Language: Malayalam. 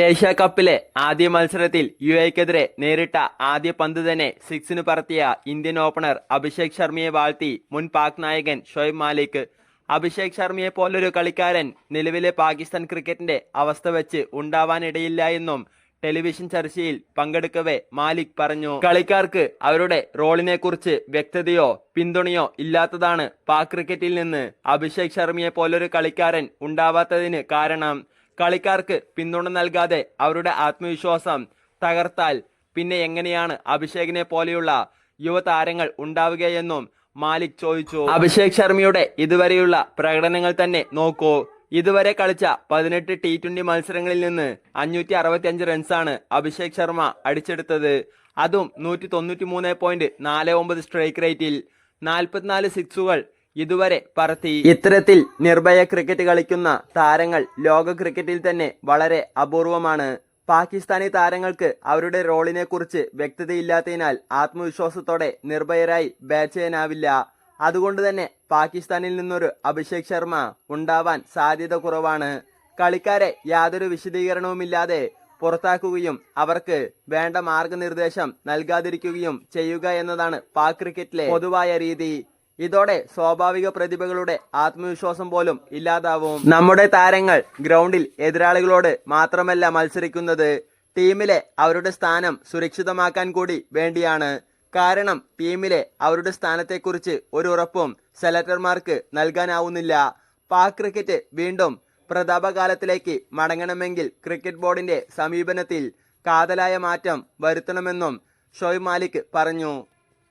ഏഷ്യ കപ്പിലെ ആദ്യ മത്സരത്തിൽ യു എക്കെതിരെ നേരിട്ട ആദ്യ പന്ത് തന്നെ സിക്സിന് പറത്തിയ ഇന്ത്യൻ ഓപ്പണർ അഭിഷേക് ശർമ്മയെ വാഴ്ത്തി മുൻ പാക് നായകൻ ഷൊയ്ബ് മാലിക്. അഭിഷേക് ശർമ്മയെ പോലൊരു കളിക്കാരൻ നിലവിലെ പാകിസ്ഥാൻ ക്രിക്കറ്റിന്റെ അവസ്ഥ വെച്ച് ഉണ്ടാവാനിടയില്ല എന്നും ടെലിവിഷൻ ചർച്ചയിൽ പങ്കെടുക്കവേ മാലിക് പറഞ്ഞു. കളിക്കാർക്ക് അവരുടെ റോളിനെ കുറിച്ച് വ്യക്തതയോ പിന്തുണയോ ഇല്ലാത്തതാണ് പാക് ക്രിക്കറ്റിൽ നിന്ന് അഭിഷേക് ശർമ്മയെ പോലൊരു കളിക്കാരൻ ഉണ്ടാവാത്തതിന് കാരണം. കളിക്കാർക്ക് പിന്തുണ നൽകാതെ അവരുടെ ആത്മവിശ്വാസം തകർത്താൽ പിന്നെ എങ്ങനെയാണ് അഭിഷേകിനെ പോലെയുള്ള യുവതാരങ്ങൾ ഉണ്ടാവുകയെന്നും മാലിക് ചോദിച്ചു. അഭിഷേക് ശർമ്മയുടെ ഇതുവരെയുള്ള പ്രകടനങ്ങൾ തന്നെ നോക്കൂ. ഇതുവരെ കളിച്ച പതിനെട്ട് ടി ട്വന്റി മത്സരങ്ങളിൽ നിന്ന് അഞ്ഞൂറ്റി അറുപത്തി അഞ്ച് റൺസാണ് അഭിഷേക് ശർമ്മ അടിച്ചെടുത്തത്. അതും നൂറ്റി തൊണ്ണൂറ്റി മൂന്ന് പോയിന്റ് നാല് ഒമ്പത് സ്ട്രൈക്ക് റേറ്റിൽ നാൽപ്പത്തിനാല് സിക്സുകൾ ഇതുവരെ പറത്തി ഇത്തരത്തിൽ നിർഭയ ക്രിക്കറ്റ് കളിക്കുന്ന താരങ്ങൾ ലോക ക്രിക്കറ്റിൽ തന്നെ വളരെ അപൂർവമാണ്. പാകിസ്ഥാനി താരങ്ങൾക്ക് അവരുടെ റോളിനെ കുറിച്ച് വ്യക്തതയില്ലാത്തതിനാൽ ആത്മവിശ്വാസത്തോടെ നിർഭയരായി ബാറ്റ് ചെയ്യാനാവില്ല. അതുകൊണ്ട് തന്നെ പാകിസ്ഥാനിൽ നിന്നൊരു അഭിഷേക് ശർമ്മ ഉണ്ടാവാൻ സാധ്യത കുറവാണ്. കളിക്കാരെ യാതൊരു വിശദീകരണവുമില്ലാതെ പുറത്താക്കുകയും അവർക്ക് വേണ്ട മാർഗനിർദ്ദേശം നൽകാതിരിക്കുകയും ചെയ്യുക എന്നതാണ് പാക് ക്രിക്കറ്റിലെ പൊതുവായ രീതി. ഇതോടെ സ്വാഭാവിക പ്രതിഭകളുടെ ആത്മവിശ്വാസം പോലും ഇല്ലാതാവും. നമ്മുടെ താരങ്ങൾ ഗ്രൗണ്ടിൽ എതിരാളികളോട് മാത്രമല്ല മത്സരിക്കുന്നത് ടീമിലെ അവരുടെ സ്ഥാനം സുരക്ഷിതമാക്കാൻ കൂടി വേണ്ടിയാണ്. കാരണം ടീമിലെ അവരുടെ സ്ഥാനത്തെക്കുറിച്ച് ഒരു ഉറപ്പും സെലക്ടർമാർക്ക് നൽകാനാവുന്നില്ല. പാക് ക്രിക്കറ്റ് വീണ്ടും പ്രതാപകാലത്തിലേക്ക് മടങ്ങണമെങ്കിൽ ക്രിക്കറ്റ് ബോർഡിന്റെ സമീപനത്തിൽ കാതലായ മാറ്റം വരുത്തണമെന്നും ഷോയ് മാലിക് പറഞ്ഞു.